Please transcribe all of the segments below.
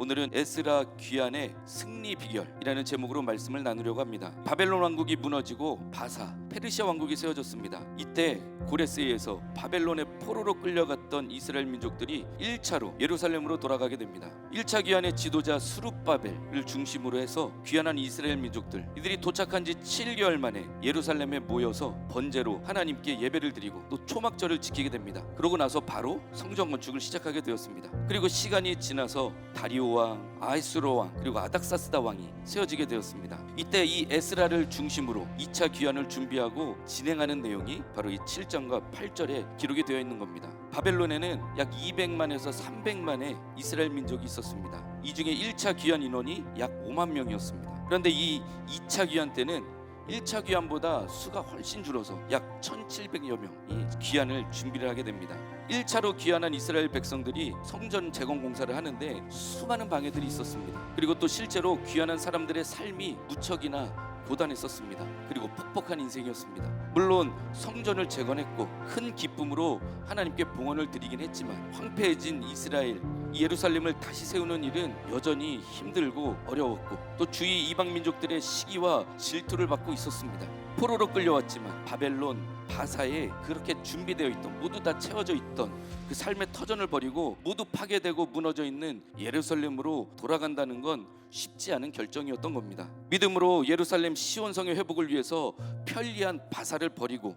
오늘은 에스라 귀환의 승리 비결이라는 제목으로 말씀을 나누려고 합니다. 바벨론 왕국이 무너지고 바사 페르시아 왕국이 세워졌습니다. 이때 고레스에서 바벨론의 포로로 끌려갔던 이스라엘 민족들이 1차로 예루살렘으로 돌아가게 됩니다. 1차 귀환의 지도자 수룹바벨을 중심으로 해서 귀환한 이스라엘 민족들 이들이 도착한 지 7개월 만에 예루살렘에 모여서 번제로 하나님께 예배를 드리고 또 초막절을 지키게 됩니다. 그러고 나서 바로 성전 건축을 시작하게 되었습니다. 그리고 시간이 지나서 다리오 왕, 아이스로 왕, 그리고 아닥사스다 왕이 세워지게 되었습니다. 이때 이 에스라를 중심으로 2차 귀환을 준비 하고 진행하는 내용이 바로 이 7장과 8절에 기록이 되어 있는 겁니다. 바벨론에는 약 200만에서 300만의 이스라엘 민족이 있었습니다. 이 중에 1차 귀환 인원이 약 5만 명이었습니다. 그런데 이 2차 귀환 때는 1차 귀환보다 수가 훨씬 줄어서 약 1,700여 명이 귀환을 준비를 하게 됩니다. 1차로 귀환한 이스라엘 백성들이 성전 재건 공사를 하는데 수많은 방해들이 있었습니다. 그리고 또 실제로 귀환한 사람들의 삶이 무척이나 고단했었습니다. 그리고 퍽퍽한 인생이었습니다. 물론 성전을 재건했고 큰 기쁨으로 하나님께 봉헌을 드리긴 했지만 황폐해진 이스라엘 이 예루살렘을 다시 세우는 일은 여전히 힘들고 어려웠고 또 주위 이방 민족들의 시기와 질투를 받고 있었습니다. 포로로 끌려왔지만 바벨론 바사에 그렇게 준비되어 있던 모두 다 채워져 있던 그 삶의 터전을 버리고 모두 파괴되고 무너져 있는 예루살렘으로 돌아간다는 건 쉽지 않은 결정이었던 겁니다. 믿음으로 예루살렘 시온성의 회복을 위해서 편리한 바사를 버리고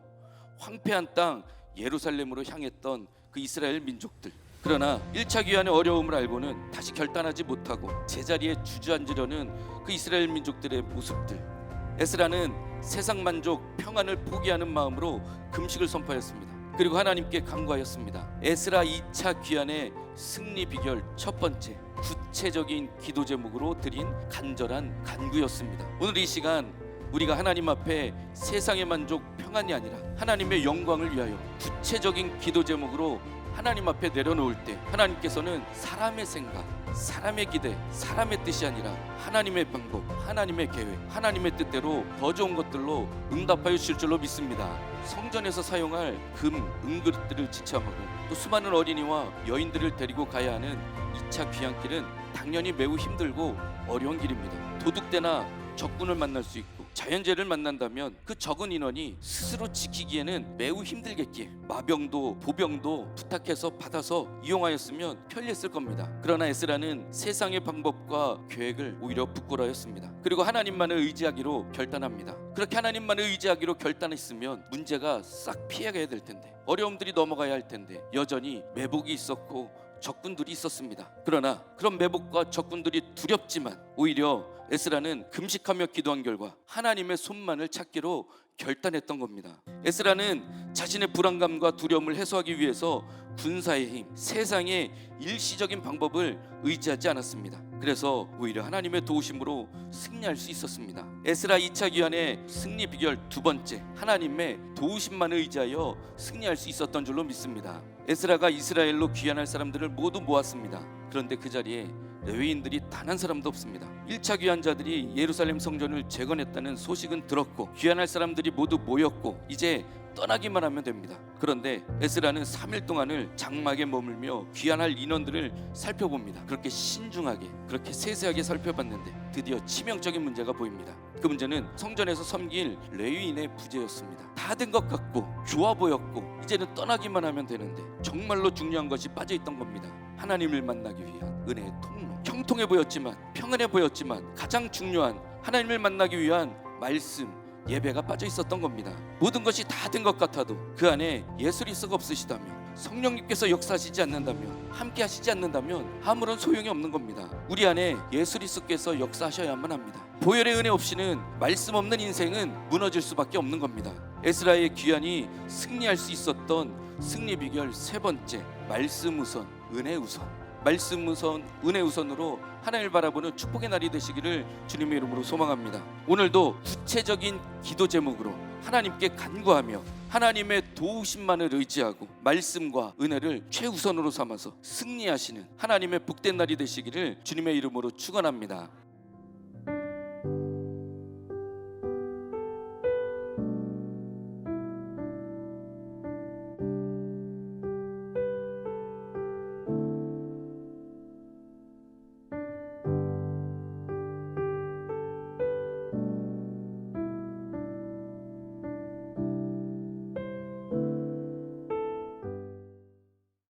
황폐한 땅 예루살렘으로 향했던 그 이스라엘 민족들. 그러나 1차 귀환의 어려움을 알고는 다시 결단하지 못하고 제자리에 주저앉으려는 그 이스라엘 민족들의 모습들. 에스라는 세상 만족, 평안을 포기하는 마음으로 금식을 선포했습니다. 그리고 하나님께 간구하였습니다. 에스라 2차 귀환의 승리 비결 첫 번째 구체적인 기도 제목으로 드린 간절한 간구였습니다. 오늘 이 시간 우리가 하나님 앞에 세상의 만족, 평안이 아니라 하나님의 영광을 위하여 구체적인 기도 제목으로 하나님 앞에 내려놓을 때 하나님께서는 사람의 생각, 사람의 기대, 사람의 뜻이 아니라 하나님의 방법, 하나님의 계획, 하나님의 뜻대로 더 좋은 것들로 응답하여 주실 줄로 믿습니다. 성전에서 사용할 금, 은그릇들을 지참하고 또 수많은 어린이와 여인들을 데리고 가야 하는 2차 귀향길은 당연히 매우 힘들고 어려운 길입니다. 도둑대나 적군을 만날 수 있고 자연재해를 만난다면 그 적은 인원이 스스로 지키기에는 매우 힘들겠기에 마병도 보병도 부탁해서 받아서 이용하였으면 편리했을 겁니다. 그러나 에스라는 세상의 방법과 계획을 오히려 부끄러워했습니다. 그리고 하나님만을 의지하기로 결단합니다. 그렇게 하나님만을 의지하기로 결단했으면 문제가 싹 피해가야 될 텐데 어려움들이 넘어가야 할 텐데 여전히 매복이 있었고 적군들이 있었습니다. 그러나 그런 매복과 적군들이 두렵지만 오히려 에스라는 금식하며 기도한 결과 하나님의 손만을 찾기로 결단했던 겁니다. 에스라는 자신의 불안감과 두려움을 해소하기 위해서 군사의 힘, 세상의 일시적인 방법을 의지하지 않았습니다. 그래서 오히려 하나님의 도우심으로 승리할 수 있었습니다. 에스라 2차 기한의 승리 비결 두 번째, 하나님의 도우심만을 의지하여 승리할 수 있었던 줄로 믿습니다. 에스라가 이스라엘로 귀환할 사람들을 모두 모았습니다. 그런데 그 자리에 레위인들이 단 한 사람도 없습니다. 1차 귀환자들이 예루살렘 성전을 재건했다는 소식은 들었고 귀환할 사람들이 모두 모였고 이제 떠나기만 하면 됩니다. 그런데 에스라는 3일 동안을 장막에 머물며 귀환할 인원들을 살펴봅니다. 그렇게 신중하게 그렇게 세세하게 살펴봤는데 드디어 치명적인 문제가 보입니다. 그 문제는 성전에서 섬길 레위인의 부재였습니다. 다 된 것 같고 좋아 보였고 이제는 떠나기만 하면 되는데 정말로 중요한 것이 빠져 있던 겁니다. 하나님을 만나기 위한 은혜의 통로. 형통해 보였지만 평안해 보였지만 가장 중요한 하나님을 만나기 위한 말씀 예배가 빠져 있었던 겁니다. 모든 것이 다 된 것 같아도 그 안에 예술이 썩 없으시다면 성령님께서 역사하시지 않는다면 함께 하시지 않는다면 아무런 소용이 없는 겁니다. 우리 안에 예수리스께서 역사하셔야만 합니다. 보혈의 은혜 없이는 말씀 없는 인생은 무너질 수밖에 없는 겁니다. 에스라의 귀환이 승리할 수 있었던 승리 비결 세 번째 말씀 우선 은혜 우선 말씀 우선 은혜 우선으로 하나님을 바라보는 축복의 날이 되시기를 주님의 이름으로 소망합니다. 오늘도 구체적인 기도 제목으로 하나님께 간구하며 하나님의 도우심만을 의지하고 말씀과 은혜를 최우선으로 삼아서 승리하시는 하나님의 복된 날이 되시기를 주님의 이름으로 축원합니다.